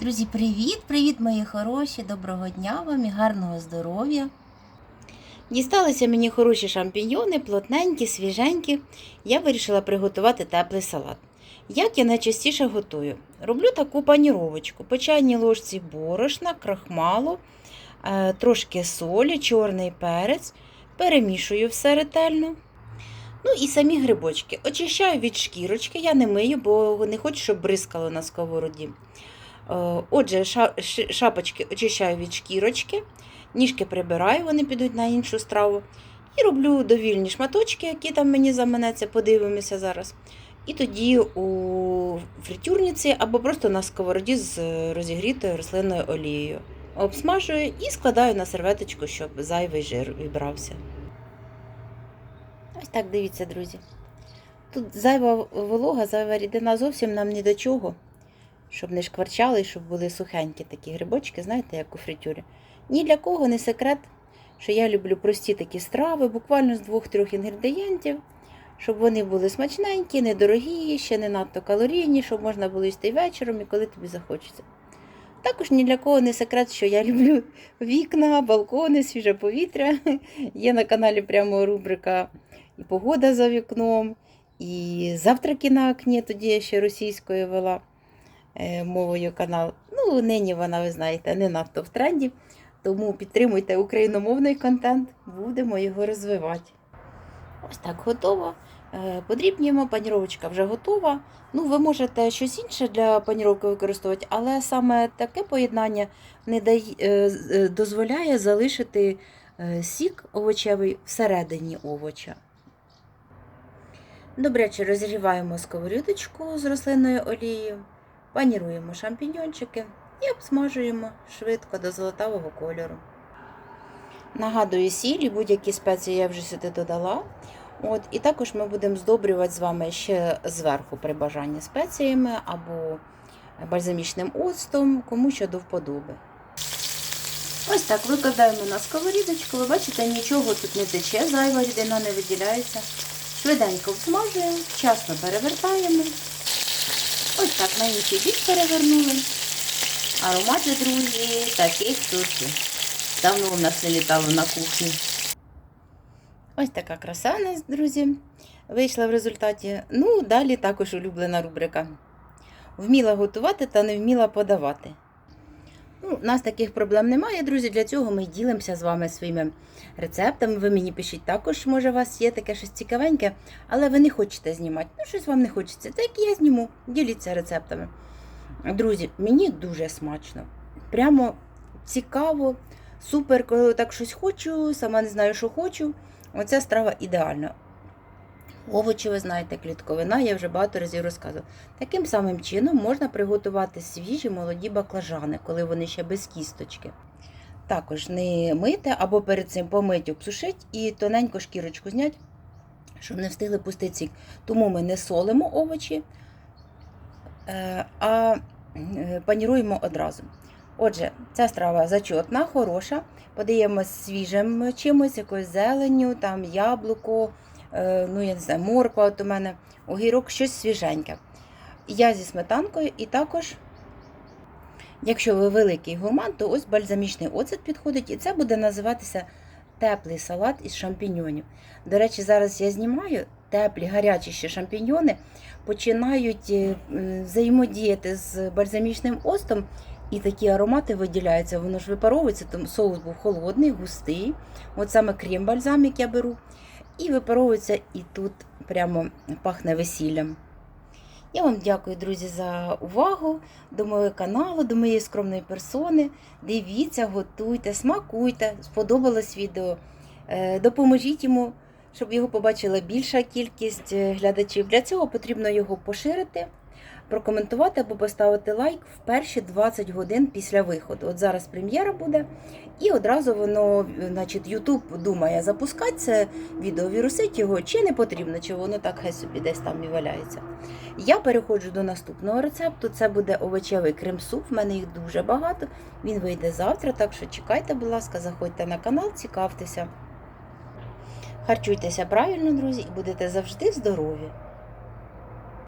Друзі, привіт! Привіт, мої хороші! Доброго дня вам і гарного здоров'я! Дісталися мені хороші шампіньйони, плотненькі, свіженькі. Я вирішила приготувати теплий салат. Як я найчастіше готую? Роблю таку паніровочку. По чайній ложці борошна, крахмалу, е, трошки солі, чорний перець. Перемішую все ретельно. Ну і самі грибочки. Очищаю від шкірочки, я не мию, бо не хочу, щоб бризкало на сковороді. Е, Отже, шапочки очищаю від шкірочки, ніжки прибираю, вони підуть на іншу страву. І роблю довільні шматочки, які там мені заманеться, подивимося зараз. І тоді у фритюрниці або просто на сковороді з розігрітою рослинною олією. Обсмажую і складаю на серветочку, щоб зайвий жир вібрався. Ось так дивіться, друзі. Тут зайва волога, зайва рідина зовсім нам ні до чого щоб не шкварчали, щоб були сухенькі такі грибочки, знаєте, як у фритюрі. Ні для кого не секрет, що я люблю прості такі страви, буквально з двох-трьох інгредієнтів, щоб вони були смачненькі, недорогі, ще не надто калорійні, щоб можна було їсти вечором і коли тобі захочеться. Також ні для кого не секрет, що я люблю вікна, балкони, свіже повітря. Є на каналі прямо рубрика і погода за вікном, і завтраки на окні, тоді я ще російською вела мовою канал. Ну, нині вона, ви знаєте, не надто в тренді. Тому підтримуйте україномовний контент, будемо його розвивати. Ось так готово. Е, Подрібнюємо, паніровочка вже готова. Ну, ви можете щось інше для паніровки використовувати, але саме таке поєднання не дає, е, е, дозволяє залишити е, сік овочевий всередині овоча. Добряче розігріваємо сковорідочку з рослинною олією. Паніруємо шампіньончики і обсмажуємо швидко до золотавого кольору. Нагадую, сіль будь-які спеції я вже сюди додала. От, і також ми будемо здобрювати з вами ще зверху при бажанні спеціями або бальзамічним оцтом, кому що до вподоби. Ось так викладаємо на сковорідочку. Ви бачите, нічого тут не тече, зайва рідина не виділяється. Швиденько обсмажуємо, вчасно перевертаємо. Ось так на інший бік перевернули. Аромати, друзі, таких тут давно у нас не літало на кухні. Ось така краса у нас, друзі, вийшла в результаті. Ну, далі також улюблена рубрика. Вміла готувати та не вміла подавати. Ну, у нас таких проблем немає, друзі. Для цього ми ділимося з вами своїми рецептами. Ви мені пишіть також, може, у вас є таке щось цікавеньке, але ви не хочете знімати. Ну, щось вам не хочеться. Так я зніму. Діліться рецептами. Друзі, мені дуже смачно. Прямо цікаво, супер, коли так щось хочу, сама не знаю, що хочу. Оця страва ідеальна. Овочі, ви знаєте, клітковина, я вже багато разів розказувала. Таким самим чином можна приготувати свіжі молоді баклажани, коли вони ще без кісточки. Також не мити або перед цим помить, обсушить і тоненько шкірочку знять, щоб не встигли пустити сік. Тому ми не солимо овочі, е, а е, паніруємо одразу. Отже, ця страва зачотна, хороша. Подаємо свіжим чимось, якоюсь зеленню, там яблуко, ну я не знаю, морква от у мене, огірок, щось свіженьке. Я зі сметанкою і також, якщо ви великий гурман, то ось бальзамічний оцет підходить, і це буде називатися теплий салат із шампіньонів. До речі, зараз я знімаю теплі, гарячі ще шампіньони, починають е, взаємодіяти з бальзамічним оцтом, і такі аромати виділяються, воно ж випаровується, тому соус був холодний, густий. От саме крем бальзамік я беру. І випаровується, і тут прямо пахне весіллям. Я вам дякую, друзі, за увагу до мого каналу, до моєї скромної персони. Дивіться, готуйте, смакуйте, сподобалось відео. Е, Допоможіть йому, щоб його побачила більша кількість е, глядачів. Для цього потрібно його поширити, прокоментувати або поставити лайк в перші 20 годин після виходу. От зараз прем'єра буде, і одразу воно, значить, YouTube думає запускати це відео, вірусить його, чи не потрібно, чи воно так хай собі десь там і валяється. Я переходжу до наступного рецепту. Це буде овочевий крем-суп. В мене їх дуже багато. Він вийде завтра, так що чекайте, будь ласка, заходьте на канал, цікавтеся. Харчуйтеся правильно, друзі, і будете завжди здорові.